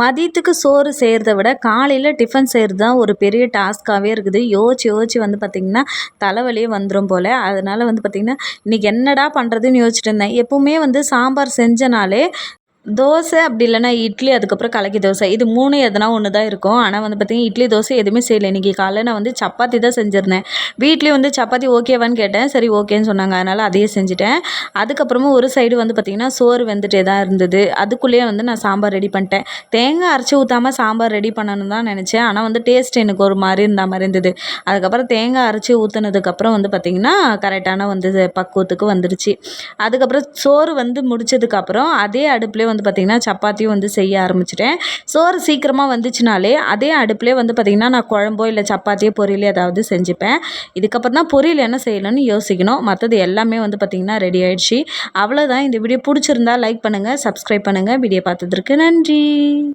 மதியத்துக்கு சோறு செய்கிறத விட காலையில் டிஃபன் செய்கிறது தான் ஒரு பெரிய டாஸ்க்காகவே இருக்குது. யோசிச்சு யோசிச்சு வந்து பார்த்திங்கன்னா தலைவலியே வந்துடும் போல். அதனால் வந்து பார்த்திங்கன்னா இன்றைக்கி என்னடா பண்ணுறதுன்னு யோசிச்சுட்டு இருந்தேன். எப்போவுமே வந்து சாம்பார் செஞ்சனாலே தோசை அப்படி இல்லைன்னா இட்லி அதுக்கப்புறம் கலக்கி தோசை. இது மூணு எதனா ஒன்று தான் இருக்கும். ஆனால் வந்து பார்த்திங்கன்னா இட்லி தோசை எதுவுமே செய்யலை. இன்றைக்கி காலையில் நான் வந்து சப்பாத்தி தான் செஞ்சுருந்தேன். வீட்லேயும் வந்து சப்பாத்தி ஓகேவான்னு கேட்டேன். சரி ஓகேன்னு சொன்னாங்க. அதனால் அதையே செஞ்சுட்டேன். அதுக்கப்புறமா ஒரு சைடு வந்து பார்த்திங்கன்னா சோறு வெந்துட்டே தான் இருந்தது. அதுக்குள்ளேயே வந்து நான் சாம்பார் ரெடி பண்ணிட்டேன். தேங்காய் அரைச்சி ஊற்றாம சாம்பார் ரெடி பண்ணணும்னு தான் நினச்சேன். ஆனால் வந்து டேஸ்ட் எனக்கு ஒரு மாதிரி இருந்த மாதிரி இருந்தது. அதுக்கப்புறம் தேங்காய் அரைச்சி ஊற்றுனதுக்கப்புறம் வந்து பார்த்திங்கன்னா கரெக்டான வந்து பக்குவத்துக்கு வந்துடுச்சு அதுக்கப்புறம் சோறு வந்து முடிச்சதுக்கப்புறம் அதே அடுப்புலேயே வந்து பார்த்திங்கன்னா சப்பாத்தியும் வந்து செய்ய ஆரம்பிச்சிட்டேன். சோறு சீக்கிரமாக வந்துச்சுனாலே அதே அடுப்புலேயே வந்து பார்த்திங்கன்னா நான் குழம்போ இல்லை சப்பாத்தியோ பொரியல் ஏதாவது செஞ்சுப்பேன். இதுக்கப்புறம் தான் பொரியல் என்ன செய்யணும்னு யோசிக்கணும். மற்றது எல்லாமே வந்து பார்த்திங்கன்னா ரெடி ஆயிடுச்சு. அவ்வளோதான் இந்த வீடியோ பிடிச்சிருந்தா லைக் பண்ணுங்கள் சப்ஸ்கிரைப் பண்ணுங்கள் வீடியோ பார்த்ததற்கு நன்றி.